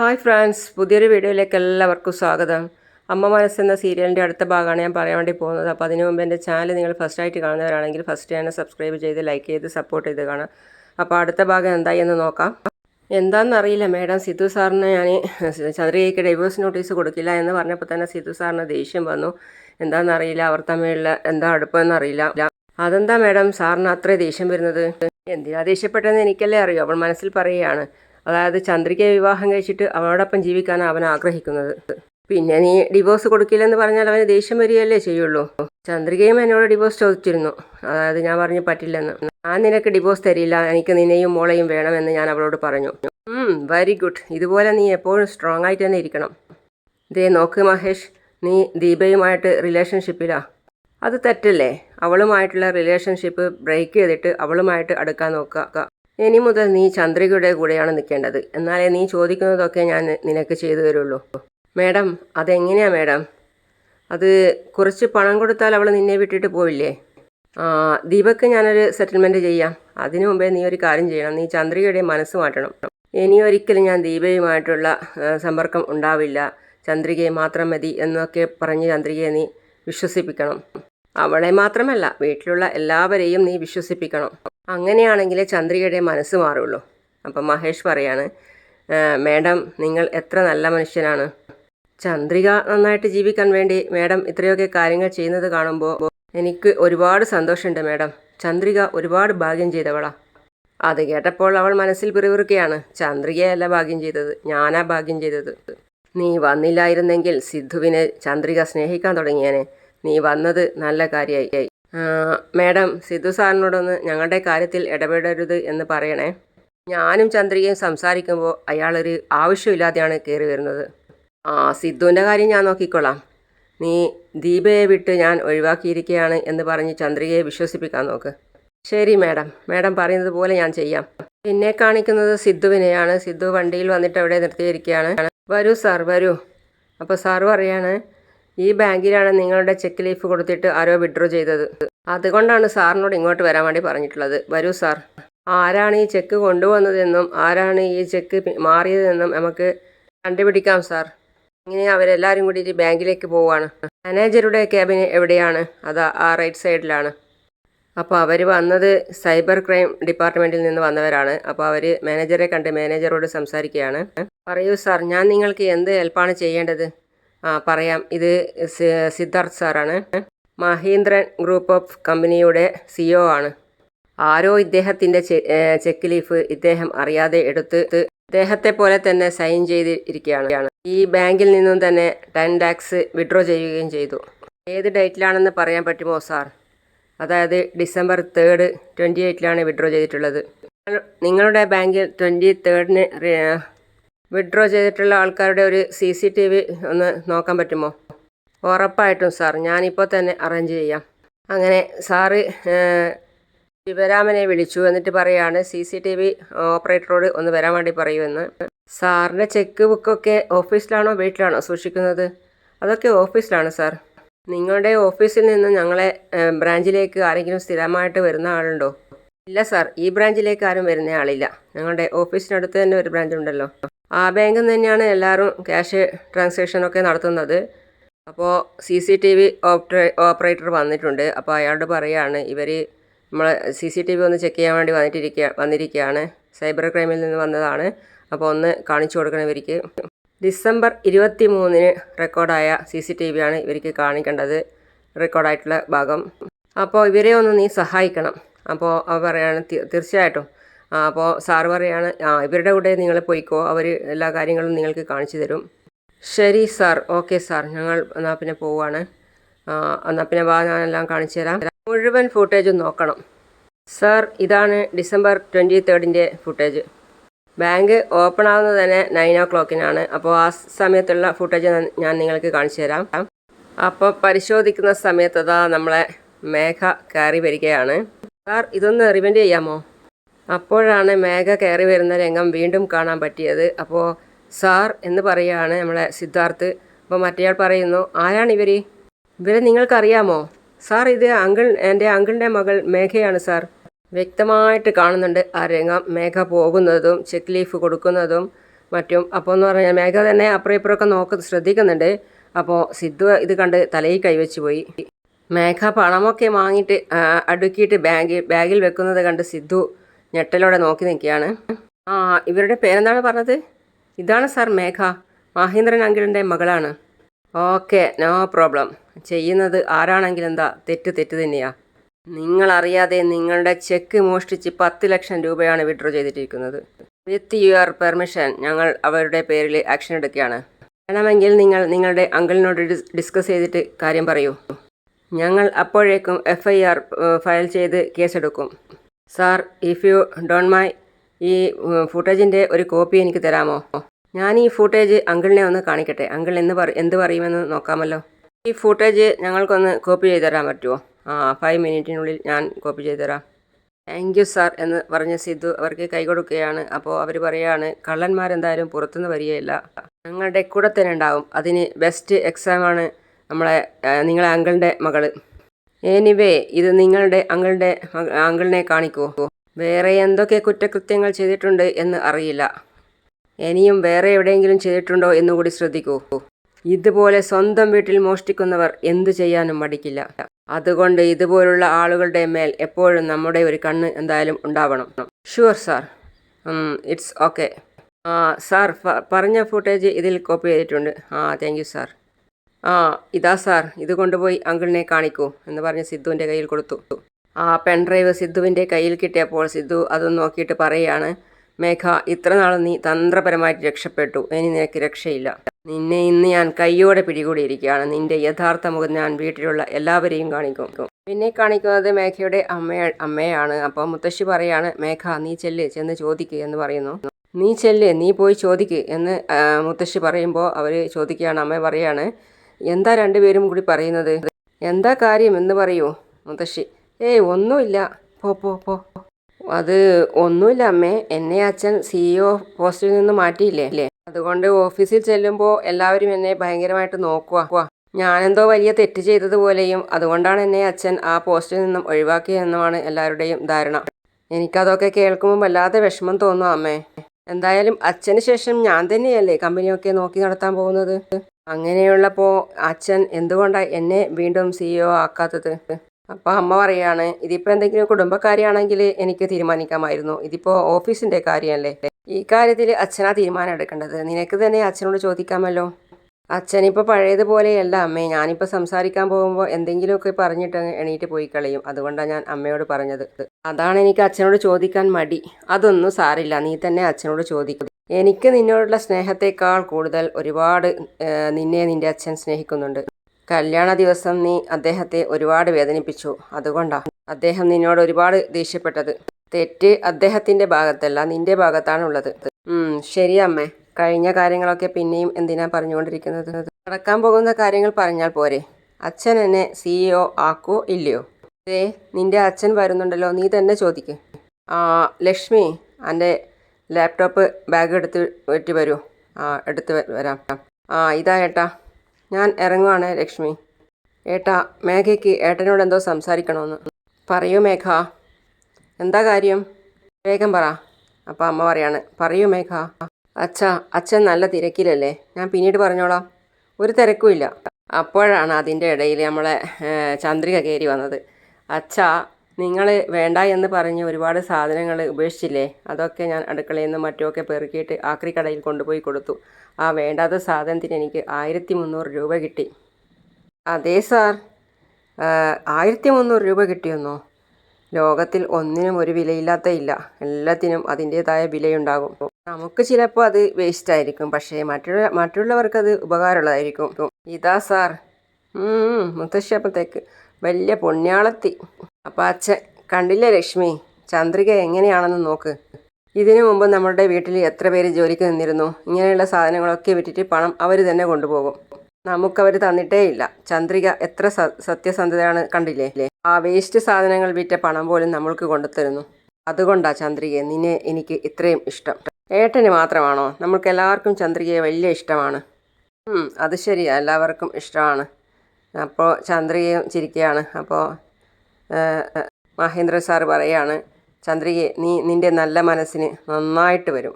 Hi France പുതിയൊരു വീഡിയോയിലേക്ക് എല്ലാവർക്കും സ്വാഗതം. അമ്മ മനസ്സ് എന്ന സീരിയലിന്റെ അടുത്ത ഭാഗമാണ് ഞാൻ പറയാൻ വേണ്ടി പോകുന്നത്. അപ്പോൾ അതിനു മുമ്പ് എന്റെ ചാനൽ നിങ്ങൾ ഫസ്റ്റ് ആയിട്ട് കാണുന്നവരാണെങ്കിൽ ഫസ്റ്റ് തന്നെ സബ്സ്ക്രൈബ് ചെയ്ത് ലൈക്ക് ചെയ്ത് സപ്പോർട്ട് ചെയ്ത് കാണാം. അപ്പോൾ അടുത്ത ഭാഗം എന്തായി എന്ന് നോക്കാം. എന്താണെന്നറിയില്ല മേഡം സിദ്ധു സാറിന് ഞാൻ ചന്ദ്രികയ്ക്ക് ഡൈവേഴ്സ് നോട്ടീസ് കൊടുക്കില്ല എന്ന് പറഞ്ഞപ്പോൾ തന്നെ സിദ്ധു സാറിന് ദേഷ്യം വന്നു. എന്താണെന്നറിയില്ല അവർ തമ്മിലുള്ള എന്താ അടുപ്പമെന്നറിയില്ല അതെന്താ മേഡം? സാറിന് അത്ര ദേഷ്യം വരുന്നത്? എന്തിനാ ദേഷ്യപ്പെട്ടെന്ന് എനിക്കല്ലേ അറിയൂ. അവൾ മനസ്സിൽ പറയുകയാണ്. അതായത് ചന്ദ്രിക വിവാഹം കഴിച്ചിട്ട് അവളോടൊപ്പം ജീവിക്കാനാണ് അവൻ ആഗ്രഹിക്കുന്നത്. പിന്നെ നീ ഡിവോഴ്സ് കൊടുക്കില്ലെന്ന് പറഞ്ഞാൽ അവന് ദേഷ്യം വരികയല്ലേ ചെയ്യുള്ളൂ. ചന്ദ്രികയും എന്നോട് ഡിവോഴ്സ് ചോദിച്ചിരുന്നു. അതായത് ഞാൻ പറഞ്ഞു പറ്റില്ലെന്ന്. ഞാൻ നിനക്ക് ഡിവോഴ്സ് തരില്ല. എനിക്ക് നിന്നെയും മോളെയും വേണമെന്ന് ഞാൻ അവളോട് പറഞ്ഞു. വെരി ഗുഡ് ഇതുപോലെ നീ എപ്പോഴും സ്ട്രോങ് ആയിട്ട് തന്നെ ഇരിക്കണം. ദേ നോക്ക് മഹേഷ് നീ ദീപയുമായിട്ട് റിലേഷൻഷിപ്പിലാ അത് തെറ്റല്ലേ? അവളുമായിട്ടുള്ള റിലേഷൻഷിപ്പ് ബ്രേക്ക് ചെയ്തിട്ട് അവളുമായിട്ട് അടുക്കാൻ നോക്കുക ഇനി മുതൽ നീ ചന്ദ്രികയുടെ കൂടെയാണ് നിൽക്കേണ്ടത്. എന്നാലേ നീ ചോദിക്കുന്നതൊക്കെ ഞാൻ നിനക്ക് ചെയ്തു തരുള്ളൂ. മേഡം അതെങ്ങനെയാ മേഡം? അത് കുറച്ച് പണം കൊടുത്താൽ അവൾ നിന്നെ വിട്ടിട്ട് പോയില്ലേ ദീപക്ക് ഞാനൊരു സെറ്റിൽമെന്റ് ചെയ്യാം. അതിനു മുമ്പേ നീ ഒരു കാര്യം ചെയ്യണം. നീ ചന്ദ്രികയുടെ മനസ്സ് മാറ്റണം. ഇനി ഒരിക്കലും ഞാൻ ദീപയുമായിട്ടുള്ള സമ്പർക്കം ഉണ്ടാവില്ല. ചന്ദ്രികയെ മാത്രം മതി എന്നൊക്കെ പറഞ്ഞ് ചന്ദ്രികയെ നീ വിശ്വസിപ്പിക്കണം. അവളെ മാത്രമല്ല വീട്ടിലുള്ള എല്ലാവരെയും നീ വിശ്വസിപ്പിക്കണം. അങ്ങനെയാണെങ്കിലേ ചന്ദ്രികയുടെ മനസ്സ് മാറുള്ളൂ. അപ്പം മഹേഷ് പറയാണ് "ആ, മേഡം നിങ്ങൾ എത്ര നല്ല മനുഷ്യനാണ്. ചന്ദ്രിക നന്നായിട്ട് ജീവിക്കാൻ വേണ്ടി മേഡം ഇത്രയൊക്കെ കാര്യങ്ങൾ ചെയ്യുന്നത് കാണുമ്പോൾ എനിക്ക് ഒരുപാട് സന്തോഷമുണ്ട് മേഡം. ചന്ദ്രിക ഒരുപാട് ഭാഗ്യം ചെയ്തവളാ. അത് കേട്ടപ്പോൾ അവൾ മനസ്സിൽ പിറുപിറുക്കുകയാണ്. ചന്ദ്രികയല്ല ഭാഗ്യം ചെയ്തത് ഞാനാ ഭാഗ്യം ചെയ്തത്. നീ വന്നില്ലായിരുന്നെങ്കിൽ സിദ്ധുവിനെ ചന്ദ്രിക സ്നേഹിക്കാൻ തുടങ്ങിയേനെ. നീ വന്നത് നല്ല കാര്യമായി മാഡം സിദ്ധു സാറിനോടൊന്ന് ഞങ്ങളുടെ കാര്യത്തിൽ ഇടപെടരുത് എന്ന് പറയണേ. ഞാനും ചന്ദ്രികയും സംസാരിക്കുമ്പോൾ അയാളൊരു ആവശ്യമില്ലാതെയാണ് കയറി വരുന്നത്. ആ സിദ്ധുവിന്റെ കാര്യം ഞാൻ നോക്കിക്കൊള്ളാം. നീ ദീപയെ വിട്ട് ഞാൻ ഒഴിവാക്കിയിരിക്കുകയാണ് എന്ന് പറഞ്ഞ് ചന്ദ്രികയെ വിശ്വസിപ്പിക്കാൻ നോക്ക്. ശരി മാഡം. മാഡം പറയുന്നത് പോലെ ഞാൻ ചെയ്യാം. പിന്നെ കാണിക്കുന്നത് സിദ്ധുവിനെയാണ്. സിദ്ധു വണ്ടിയിൽ വന്നിട്ട് അവിടെ നിർത്തിയിരിക്കുകയാണ്. വരൂ സാർ വരൂ. അപ്പോൾ സാർ പറയാണ് ഈ ബാങ്കിലാണ് നിങ്ങളുടെ ചെക്ക് ലീഫ് കൊടുത്തിട്ട് ആരോ വിഡ്രോ ചെയ്തത്. അതുകൊണ്ടാണ് സാറിനോട് ഇങ്ങോട്ട് വരാൻ വേണ്ടി പറഞ്ഞിട്ടുള്ളത്. വരൂ സാർ. ആരാണ് ഈ ചെക്ക് കൊണ്ടുവന്നതെന്നും ആരാണ് ഈ ചെക്ക് മാറിയതെന്നും നമുക്ക് കണ്ടുപിടിക്കാം സാർ. ഇങ്ങനെ അവരെല്ലാവരും കൂടി ബാങ്കിലേക്ക് പോവാണ്. മാനേജറുടെ ക്യാബിന് എവിടെയാണ്? അതാ ആ റൈറ്റ് സൈഡിലാണ്. അപ്പോൾ അവർ വന്നത് സൈബർ ക്രൈം ഡിപ്പാർട്ട്മെന്റിൽ നിന്ന് വന്നവരാണ്. അപ്പോൾ അവർ മാനേജറെ കണ്ട് മാനേജറോട് സംസാരിക്കുകയാണ്. പറയൂ സാർ ഞാൻ നിങ്ങൾക്ക് എന്ത് ഹെൽപ്പാണ് ചെയ്യേണ്ടത്? പറയാം. ഇത് സിദ്ധാർത്ഥ് സാറാണ്. മഹീന്ദ്രൻ ഗ്രൂപ്പ് ഓഫ് കമ്പനിയുടെ സിഒ ആണ്. ആരോ ഇദ്ദേഹത്തിന്റെ ചെക്ക് ലീഫ് ഇദ്ദേഹം അറിയാതെ എടുത്ത് ഇദ്ദേഹത്തെ പോലെ തന്നെ സൈൻ ചെയ്തിരിക്കുകയാണ്. ഈ ബാങ്കിൽ നിന്നും തന്നെ ടെൻ ലാക്സ് വിഡ്രോ ചെയ്യുകയും ചെയ്തു. ഏത് ഡേറ്റിലാണെന്ന് പറയാൻ പറ്റുമോ സാർ? അതായത് ഡിസംബർ തേർഡ് ട്വന്റി എയ്റ്റിലാണ് വിഡ്രോ ചെയ്തിട്ടുള്ളത്. നിങ്ങളുടെ ബാങ്കിൽ ട്വന്റി തേർഡിന് വിഡ്രോ ചെയ്തിട്ടുള്ള ആൾക്കാരുടെ ഒരു സി സി ടി വി ഒന്ന് നോക്കാൻ പറ്റുമോ? ഉറപ്പായിട്ടും സാർ ഞാനിപ്പോൾ തന്നെ അറേഞ്ച് ചെയ്യാം. അങ്ങനെ സാറ് ശിവരാമനെ വിളിച്ചു എന്നിട്ട് പറയാണ് സി സി ടി വി ഓപ്പറേറ്ററോട് ഒന്ന് വരാൻ വേണ്ടി പറയുമെന്ന്. സാറിന്റെ ചെക്ക് ബുക്കൊക്കെ ഓഫീസിലാണോ വീട്ടിലാണോ സൂക്ഷിക്കുന്നത്? അതൊക്കെ ഓഫീസിലാണ് സാർ. നിങ്ങളുടെ ഓഫീസിൽ നിന്ന് ഞങ്ങളെ ബ്രാഞ്ചിലേക്ക് ആരെങ്കിലും സ്ഥിരമായിട്ട് വരുന്ന ആളുണ്ടോ? ഇല്ല സാർ ഈ ബ്രാഞ്ചിലേക്ക് ആരും വരുന്ന ആളില്ല. ഞങ്ങളുടെ ഓഫീസിനടുത്ത് തന്നെ ഒരു ബ്രാഞ്ച് ഉണ്ടല്ലോ ആ ബാങ്കിൽ നിന്ന് തന്നെയാണ് എല്ലാവരും ക്യാഷ് ട്രാൻസാക്ഷനൊക്കെ നടത്തുന്നത്. അപ്പോൾ C C T V operator വന്നിട്ടുണ്ട്. അപ്പോൾ അയാളോട് പറയുകയാണ് ഇവർ നമ്മൾ സി സി ടി വി ഒന്ന് ചെക്ക് ചെയ്യാൻ വേണ്ടി വന്നിട്ടിരിക്കുക വന്നിരിക്കുകയാണ് സൈബർ ക്രൈമിൽ നിന്ന് വന്നതാണ്. അപ്പോൾ ഒന്ന് കാണിച്ചു കൊടുക്കണം ഇവർക്ക്. ഡിസംബർ ഇരുപത്തി മൂന്നിന് റെക്കോർഡായ സി സി ടി വി ആണ് ഇവർക്ക് കാണിക്കേണ്ടത്. റെക്കോർഡായിട്ടുള്ള ഭാഗം. അപ്പോൾ ഇവരെ ഒന്ന് നീ സഹായിക്കണം. അപ്പോൾ അവർ പറയാണ് തീർച്ചയായിട്ടും അപ്പോൾ സാറ് പറയാണ് ഇവരുടെ കൂടെ നിങ്ങൾ പോയിക്കോ അവർ എല്ലാ കാര്യങ്ങളും നിങ്ങൾക്ക് കാണിച്ചു തരും. ശരി സാർ ഓക്കെ സാർ ഞങ്ങൾ എന്നാൽ പിന്നെ ആ, എന്നാൽ പിന്നെ വാ കാണിച്ചു തരാം. മുഴുവൻ ഫുട്ടേജും നോക്കണം. സാർ ഇതാണ് ഡിസംബർ ട്വന്റി തേർഡിന്റെ ഫുട്ടേജ് ബാങ്ക് ഓപ്പൺ ആവുന്നത് തന്നെ നയൻ ഓ ക്ലോക്കിനാണ് അപ്പോൾ ആ സമയത്തുള്ള ഫുട്ടേജ് ഞാൻ നിങ്ങൾക്ക് കാണിച്ചു തരാം. അപ്പോൾ പരിശോധിക്കുന്ന സമയത്ത് അതാ നമ്മളെ മേഘ കയറി വരികയാണ്. സാർ ഇതൊന്ന് റിവെൻഡ് ചെയ്യാമോ? അപ്പോഴാണ് മേഘ കയറി വരുന്ന രംഗം വീണ്ടും കാണാൻ പറ്റിയത്. അപ്പോൾ സാർ എന്ന് പറയുകയാണ് നമ്മളെ സിദ്ധാർത്ഥ്. അപ്പോൾ മറ്റേയാൾ പറയുന്നു ആരാണ് ഇവർ ഇവരെ നിങ്ങൾക്കറിയാമോ? സാർ ഇത് അങ്കിൾ എന്റെ അങ്കിളിന്റെ മകൾ മേഘയാണ് സാർ. വ്യക്തമായിട്ട് കാണുന്നുണ്ട് ആ രംഗം. മേഘ പോകുന്നതും ചെക്ക് ലീഫ് കൊടുക്കുന്നതും മറ്റും. അപ്പോൾ എന്ന് പറഞ്ഞാൽ മേഘ തന്നെ അപ്പുറം ഇപ്പുറമൊക്കെ നോക്ക് ശ്രദ്ധിക്കുന്നുണ്ട്. അപ്പോൾ സിദ്ധു ഇത് കണ്ട് തലയിൽ കൈവച്ച് പോയി. മേഘ പണമൊക്കെ വാങ്ങിയിട്ട് അടുക്കിയിട്ട് ബാഗിൽ ബാഗിൽ വെക്കുന്നത് കണ്ട് സിദ്ധു ഞെട്ടലോടെ നോക്കി നിൽക്കുകയാണ്. ആ ഇവരുടെ പേരെന്താണ് പറഞ്ഞത്? ഇതാണ് സാർ മേഘ മഹേന്ദ്രൻ അങ്കിളിന്റെ മകളാണ്. Okay no problem. ചെയ്യുന്നത് ആരാണെങ്കിലും എന്താ? തെറ്റ് തെറ്റ് തന്നെയാ. നിങ്ങളറിയാതെ നിങ്ങളുടെ ചെക്ക് മോഷ്ടിച്ച് പത്ത് ലക്ഷം രൂപയാണ് വിഡ്രോ ചെയ്തിട്ടിരിക്കുന്നത്. വിത്ത് യുവർ പെർമിഷൻ ഞങ്ങൾ അവരുടെ പേരിൽ ആക്ഷൻ എടുക്കുകയാണ്. വേണമെങ്കിൽ നിങ്ങൾ നിങ്ങളുടെ അങ്കിളിനോട് ഡിസ്കസ് ചെയ്തിട്ട് കാര്യം പറയൂ. ഞങ്ങൾ അപ്പോഴേക്കും എഫ് ഐ ആർ ഫയൽ ചെയ്ത് കേസെടുക്കും. Sir if you don't mind ഈ ഫുട്ടേജിന്റെ ഒരു കോപ്പി എനിക്ക് തരാമോ? ഞാൻ ഈ ഫുട്ടേജ് അങ്കിളിനെ ഒന്ന് കാണിക്കട്ടെ. അങ്കിൾ എന്ന് പറ എന്ത് പറയുമെന്ന് നോക്കാമല്ലോ. ഈ ഫുട്ടേജ് ഞങ്ങൾക്കൊന്ന് കോപ്പി ചെയ്ത് തരാൻ പറ്റുമോ ആ ഫൈവ് മിനിറ്റിനുള്ളിൽ ഞാൻ കോപ്പി ചെയ്ത് തരാം. താങ്ക് യു സാർ എന്ന് പറഞ്ഞ സിദ്ധു അവർക്ക് കൈ കൊടുക്കുകയാണ്. അപ്പോൾ അവർ പറയുകയാണ് കള്ളന്മാരെന്തായാലും പുറത്തുനിന്ന് വരികയില്ല. ഞങ്ങളുടെ കൂടെ തന്നെ ഉണ്ടാവും. അതിന് ബെസ്റ്റ് എക്സാമാണ് നമ്മളെ നിങ്ങളെ അങ്കിളിന്റെ മകൾ. എനിവേ ഇത് നിങ്ങളുടെ അങ്കളുടെ അങ്കിളിനെ കാണിക്കൂ. വേറെ എന്തൊക്കെ കുറ്റകൃത്യങ്ങൾ ചെയ്തിട്ടുണ്ട് എന്ന് അറിയില്ല. ഇനിയും വേറെ എവിടെയെങ്കിലും ചെയ്തിട്ടുണ്ടോ എന്നുകൂടി ശ്രദ്ധിക്കൂ. ഇതുപോലെ സ്വന്തം വീട്ടിൽ മോഷ്ടിക്കുന്നവർ എന്തു ചെയ്യാനും മടിക്കില്ല. അതുകൊണ്ട് ഇതുപോലുള്ള ആളുകളുടെ മേൽ എപ്പോഴും നമ്മുടെ ഒരു കണ്ണ് എന്തായാലും ഉണ്ടാവണം. Sure sir it's okay sir പറഞ്ഞ ഫുട്ടേജ് ഇതിൽ കോപ്പി ചെയ്തിട്ടുണ്ട്. ആ താങ്ക് യു സാർ ആ ഇതാ സാർ ഇത് കൊണ്ടുപോയി അങ്കിളിനെ കാണിക്കൂ എന്ന് പറഞ്ഞ് സിദ്ധുവിന്റെ കയ്യിൽ കൊടുത്തു. ആ പെൺഡ്രൈവ് സിദ്ധുവിന്റെ കയ്യിൽ കിട്ടിയപ്പോൾ സിദ്ധു അതൊന്ന് നോക്കിയിട്ട് പറയുകയാണ് മേഘ ഇത്ര നാൾ നീ തന്ത്രപരമായിട്ട് രക്ഷപ്പെട്ടു. ഇനി നിനക്ക് രക്ഷയില്ല. നിന്നെ ഇന്ന് ഞാൻ കയ്യോടെ പിടികൂടിയിരിക്കുകയാണ്. നിന്റെ യഥാർത്ഥ മുഖം ഞാൻ വീട്ടിലുള്ള എല്ലാവരെയും കാണിക്കും. പിന്നെ കാണിക്കുന്നത് മേഘയുടെ അമ്മ അമ്മയാണ്. അപ്പോൾ മുത്തശ്ശി പറയാണ് മേഘ നീ ചെല്ല് ചെന്ന് ചോദിക്ക് എന്ന് പറയുന്നു. നീ ചെല്ല് നീ പോയി ചോദിക്ക് എന്ന് മുത്തശ്ശി പറയുമ്പോൾ അവർ ചോദിക്കുകയാണ്. അമ്മ പറയാണ് എന്താ രണ്ടുപേരും കൂടി പറയുന്നത്? എന്താ കാര്യം എന്ന് പറയൂ മുത്തശ്ശി. ഏയ് ഒന്നുമില്ല. പോ പോ പോ. അത് ഒന്നുമില്ല അമ്മേ. എന്നെ അച്ഛൻ സിഇഒ പോസ്റ്റിൽ നിന്ന് മാറ്റിയില്ലേ? അല്ലേ? അതുകൊണ്ട് ഓഫീസിൽ ചെല്ലുമ്പോൾ എല്ലാവരും എന്നെ ഭയങ്കരമായിട്ട് നോക്കുക ഞാനെന്തോ വലിയ തെറ്റ് ചെയ്തതുപോലെയും അതുകൊണ്ടാണ് എന്നെ അച്ഛൻ ആ പോസ്റ്റിൽ നിന്നും ഒഴിവാക്കിയതെന്നുമാണ് എല്ലാവരുടെയും ധാരണ. എനിക്കതൊക്കെ കേൾക്കുമ്പോൾ വല്ലാതെ വിഷമം തോന്നും അമ്മേ. എന്തായാലും അച്ഛന് ശേഷം ഞാൻ തന്നെയല്ലേ കമ്പനിയൊക്കെ നോക്കി നടത്താൻ പോകുന്നത്? അങ്ങനെയുള്ളപ്പോൾ അച്ഛൻ എന്തുകൊണ്ടാണ് എന്നെ വീണ്ടും സിഇഒ ആക്കാത്തത്? അപ്പോൾ അമ്മ പറയാണ് ഇതിപ്പോൾ എന്തെങ്കിലും കുടുംബക്കാരിയാണെങ്കിൽ എനിക്ക് തീരുമാനിക്കാമായിരുന്നു. ഇതിപ്പോൾ ഓഫീസിന്റെ കാര്യമല്ലേ ഈ കാര്യത്തിൽ അച്ഛനാ തീരുമാനം എടുക്കേണ്ടത്. നിനക്ക് തന്നെ അച്ഛനോട് ചോദിക്കാമല്ലോ. അച്ഛനിപ്പോൾ പഴയതുപോലെയല്ല അമ്മേ. ഞാനിപ്പോൾ സംസാരിക്കാൻ പോകുമ്പോൾ എന്തെങ്കിലുമൊക്കെ പറഞ്ഞിട്ട് എണീറ്റ് പോയി കളയും. അതുകൊണ്ടാണ് ഞാൻ അമ്മയോട് പറഞ്ഞത്. അതാണ് എനിക്ക് അച്ഛനോട് ചോദിക്കാൻ മടി. അതൊന്നും സാരില്ല. നീ തന്നെ അച്ഛനോട് ചോദിക്കും. എനിക്ക് നിന്നോടുള്ള സ്നേഹത്തെക്കാൾ കൂടുതൽ ഒരുപാട് നിന്നെ നിന്റെ അച്ഛൻ സ്നേഹിക്കുന്നുണ്ട്. കല്യാണ ദിവസം നീ അദ്ദേഹത്തെ ഒരുപാട് വേദനിപ്പിച്ചു. അതുകൊണ്ടാണ് അദ്ദേഹം നിന്നോട് ഒരുപാട് ദേഷ്യപ്പെട്ടത്. തെറ്റ് അദ്ദേഹത്തിന്റെ ഭാഗത്തല്ല നിന്റെ ഭാഗത്താണുള്ളത്. ശരി അമ്മേ. കഴിഞ്ഞ കാര്യങ്ങളൊക്കെ പിന്നെയും എന്തിനാ പറഞ്ഞുകൊണ്ടിരിക്കുന്നത്? നടക്കാൻ പോകുന്ന കാര്യങ്ങൾ പറഞ്ഞാൽ പോരെ. അച്ഛൻ എന്നെ സിഇഒ ആക്കോ ഇല്ലയോ? ഏ നിന്റെ അച്ഛൻ വരുന്നുണ്ടല്ലോ നീ തന്നെ ചോദിക്ക്. ആ ലക്ഷ്മി എന്റെ ലാപ്ടോപ്പ് ബാഗ് എടുത്ത് വെട്ടി വരൂ. ആ എടുത്ത് വരാം. ആ ഇതാ ഏട്ടാ. ഞാൻ ഇറങ്ങുവാണ് ലക്ഷ്മി. ഏട്ടാ മേഘയ്ക്ക് ഏട്ടനോട് എന്തോ സംസാരിക്കണമെന്ന് പറയൂ മേഘ. എന്താ കാര്യം? വേഗം പറ. അപ്പം അമ്മ പറയാണ് പറയൂ മേഘ. അച്ഛ അച്ഛൻ നല്ല തിരക്കിലല്ലേ? ഞാൻ പിന്നീട് പറഞ്ഞോളാം. ഒരു തിരക്കുമില്ല. അപ്പോഴാണ് അതിന്റെ ഇടയിൽ നമ്മളെ ചന്ദ്രിക കയറി വന്നത്. അച്ഛാ നിങ്ങൾ വേണ്ട എന്ന് പറഞ്ഞ് ഒരുപാട് സാധനങ്ങൾ ഉപേക്ഷിച്ചില്ലേ? അതൊക്കെ ഞാൻ അടുക്കളയിൽ നിന്ന് മറ്റുമൊക്കെ പെറുക്കിയിട്ട് ആക്രി കടയിൽ കൊണ്ടുപോയി കൊടുത്തു. ആ വേണ്ടാത്ത സാധനത്തിന് എനിക്ക് ആയിരത്തി മുന്നൂറ് രൂപ കിട്ടി. അതെ സാർ. ആയിരത്തി മുന്നൂറ് രൂപ കിട്ടിയെന്നോ? ലോകത്തിൽ ഒന്നിനും ഒരു വിലയില്ലാത്ത ഇല്ല. എല്ലാത്തിനും അതിന്റേതായ വിലയുണ്ടാകും. നമുക്ക് ചിലപ്പോൾ അത് വേസ്റ്റ് ആയിരിക്കും. പക്ഷേ മറ്റുള്ള മറ്റുള്ളവർക്കത് ഉപകാരമുള്ളതായിരിക്കും. ഇതാ സാർ. ഉം, മുത്തശ്ശി അപ്പോഴത്തേക്ക് വലിയ പുണ്യാളത്തി. അപ്പം അച്ഛൻ കണ്ടില്ലേ ലക്ഷ്മി? ചന്ദ്രിക എങ്ങനെയാണെന്ന് നോക്ക്. ഇതിനു മുമ്പ് നമ്മുടെ വീട്ടിൽ എത്ര പേര് ജോലിക്ക് നിന്നിരുന്നു? ഇങ്ങനെയുള്ള സാധനങ്ങളൊക്കെ വിറ്റിട്ട് പണം അവർ തന്നെ കൊണ്ടുപോകും. നമുക്കവർ തന്നിട്ടേ ഇല്ല ചന്ദ്രിക എത്ര സത്യസന്ധതയാണ് കണ്ടില്ലേ? ആ വേസ്റ്റ് സാധനങ്ങൾ വിറ്റ പണം പോലും നമ്മൾക്ക് കൊണ്ടുതരുന്നു അതുകൊണ്ടാ ചന്ദ്രികയെ നിന്നെ എനിക്ക് ഇത്രയും ഇഷ്ടം. ഏട്ടന് മാത്രമാണോ? നമുക്ക് എല്ലാവർക്കും ചന്ദ്രികയെ വലിയ ഇഷ്ടമാണ്. അത് ശരിയാ. എല്ലാവർക്കും ഇഷ്ടമാണ്. അപ്പോൾ ചന്ദ്രികയും ചിരിക്കുകയാണ് അപ്പോൾ മഹേന്ദ്ര സാർ പറയാണ് ചന്ദ്രികയെ നീ നിന്റെ നല്ല മനസ്സിന് നന്നായിട്ട് വരും.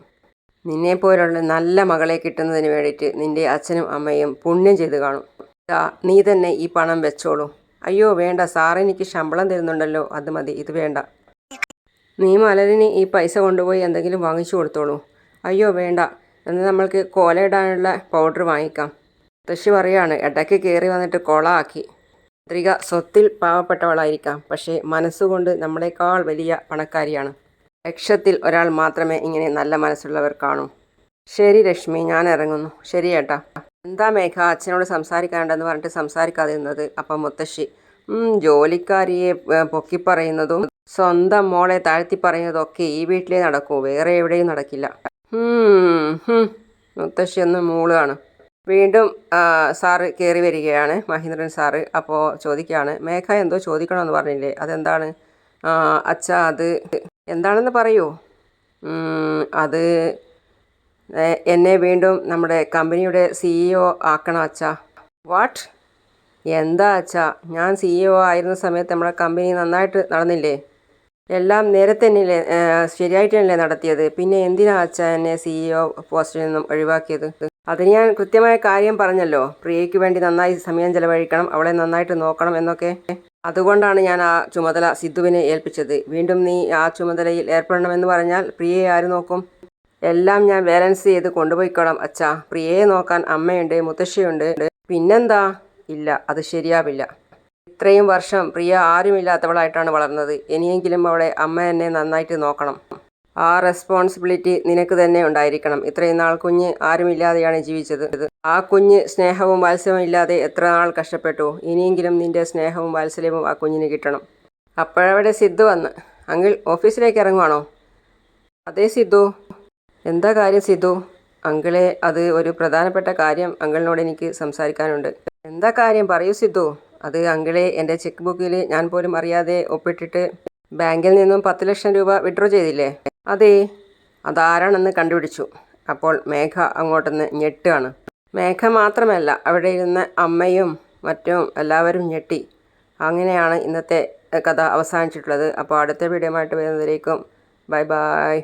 നിന്നെപ്പോലുള്ള നല്ല മകളെ കിട്ടുന്നതിന് വേണ്ടിയിട്ട് നിന്റെ അച്ഛനും അമ്മയും പുണ്യം ചെയ്ത് കാണും. നീ തന്നെ ഈ പണം വെച്ചോളൂ. അയ്യോ വേണ്ട സാർ എനിക്ക് ശമ്പളം തരുന്നുണ്ടല്ലോ അത് മതി ഇത് വേണ്ട. നീ മലരിന് ഈ പൈസ കൊണ്ടുപോയി എന്തെങ്കിലും വാങ്ങിച്ചു കൊടുത്തോളൂ. അയ്യോ വേണ്ട എന്നാൽ നമ്മൾക്ക് കോലയിടാനുള്ള പൗഡർ വാങ്ങിക്കാം. മുത്തശ്ശി പറയാണ് ഇടയ്ക്ക് കയറി വന്നിട്ട് കൊളാക്കി. ചന്ദ്രിക സ്വത്തിൽ പാവപ്പെട്ടവളായിരിക്കാം പക്ഷേ മനസ്സുകൊണ്ട് നമ്മളെക്കാൾ വലിയ പണക്കാരിയാണ്. ലക്ഷത്തിൽ ഒരാൾ മാത്രമേ ഇങ്ങനെ നല്ല മനസ്സുള്ളവർ കാണൂ. ശരി രശ്മി ഞാൻ ഇറങ്ങുന്നു. ശരി ഏട്ടാ. എന്താ മേഘ അച്ഛനോട് സംസാരിക്കാനുണ്ടെന്ന് പറഞ്ഞിട്ട് സംസാരിക്കാതിരുന്നത്? അപ്പം മുത്തശ്ശി "ഉം, ജോലിക്കാരിയെ പൊക്കി പൊക്കിപ്പറയുന്നതും സ്വന്തം മോളെ താഴ്ത്തി പറയുന്നതൊക്കെ ഈ വീട്ടിലേ നടക്കൂ വേറെ എവിടെയും നടക്കില്ല. മുത്തശ്ശി ഒന്ന് മൂളുകയാണ് വീണ്ടും സാറ് കയറി വരികയാണ് മഹേന്ദ്രൻ സാറ് അപ്പോൾ ചോദിക്കുകയാണ് മേഘ എന്തോ ചോദിക്കണമെന്ന് പറഞ്ഞില്ലേ അതെന്താണ്? അച്ഛ അത് എന്താണെന്ന് പറയൂ. അത് എന്നെ വീണ്ടും നമ്മുടെ കമ്പനിയുടെ സിഇഒ ആക്കണം അച്ഛ? വാട്ട്? എന്താ അച്ഛ? ഞാൻ സിഇഒ ആയിരുന്ന സമയത്ത് നമ്മുടെ കമ്പനി നന്നായിട്ട് നടന്നില്ലേ? എല്ലാം നേരത്തെ തന്നെയല്ലേ ശരിയായിട്ട് തന്നെയല്ലേ നടത്തിയത്? പിന്നെ എന്തിനാ അച്ഛ എന്നെ സിഇഒ പോസ്റ്റിൽ നിന്നും ഒഴിവാക്കിയത്? അതിന് ഞാൻ കൃത്യമായ കാര്യം പറഞ്ഞല്ലോ. പ്രിയയ്ക്ക് വേണ്ടി നന്നായി സമയം ചെലവഴിക്കണം അവളെ നന്നായിട്ട് നോക്കണം എന്നൊക്കെ. അതുകൊണ്ടാണ് ഞാൻ ആ ചുമതല സിദ്ധുവിനെ ഏൽപ്പിച്ചത്. വീണ്ടും നീ ആ ചുമതലയിൽ ഏർപ്പെടണമെന്ന് പറഞ്ഞാൽ പ്രിയയെ ആര് നോക്കും? എല്ലാം ഞാൻ ബാലൻസ് ചെയ്ത് കൊണ്ടുപോയിക്കോളാം അച്ഛാ. പ്രിയയെ നോക്കാൻ അമ്മയുണ്ട് മുത്തശ്ശിയുണ്ട്. പിന്നെന്താ? ഇല്ല അത് ശരിയാവില്ല. ഇത്രയും വർഷം പ്രിയ ആരുമില്ലാത്തവളായിട്ടാണ് വളർന്നത്. ഇനിയെങ്കിലും അവളെ അമ്മ എന്നെ നന്നായിട്ട് നോക്കണം. ആ റെസ്പോൺസിബിലിറ്റി നിനക്ക് തന്നെ ഉണ്ടായിരിക്കണം. ഇത്രയും നാൾ കുഞ്ഞ് ആരുമില്ലാതെയാണ് ജീവിച്ചത്. ആ കുഞ്ഞ് സ്നേഹവും വാത്സല്യവും ഇല്ലാതെ എത്ര നാൾ കഷ്ടപ്പെട്ടു. ഇനിയെങ്കിലും നിന്റെ സ്നേഹവും വാത്സല്യവും ആ കുഞ്ഞിന് കിട്ടണം. അപ്പോഴവിടെ സിദ്ധു വന്ന് അങ്കിൾ ഓഫീസിലേക്ക് ഇറങ്ങുവാണോ? അതെ സിദ്ധു. എന്താ കാര്യം സിദ്ധു? അങ്കിളെ അത് ഒരു പ്രധാനപ്പെട്ട കാര്യം അങ്കിളിനോട് എനിക്ക് സംസാരിക്കാനുണ്ട്. എന്താ കാര്യം? പറയൂ സിദ്ധു. അത് അങ്കിളെ എന്റെ ചെക്ക് ബുക്കിൽ ഞാൻ പോലും അറിയാതെ ഒപ്പിട്ടിട്ട് ബാങ്കിൽ നിന്നും പത്ത് ലക്ഷം രൂപ വിഡ്രോ ചെയ്തില്ലേ? അതെ അതാരാണെന്ന് കണ്ടുപിടിച്ചു. അപ്പോൾ മേഘ അങ്ങോട്ടൊന്ന് ഞെട്ടുകയാണ്. മേഘ മാത്രമല്ല അവിടെ ഇരുന്ന അമ്മയും മറ്റും എല്ലാവരും ഞെട്ടി. അങ്ങനെയാണ് ഇന്നത്തെ കഥ അവസാനിച്ചിട്ടുള്ളത്. അപ്പോൾ അടുത്ത വീഡിയോ ആയിട്ട് വരുന്നതിലേക്കും ബൈ ബൈ.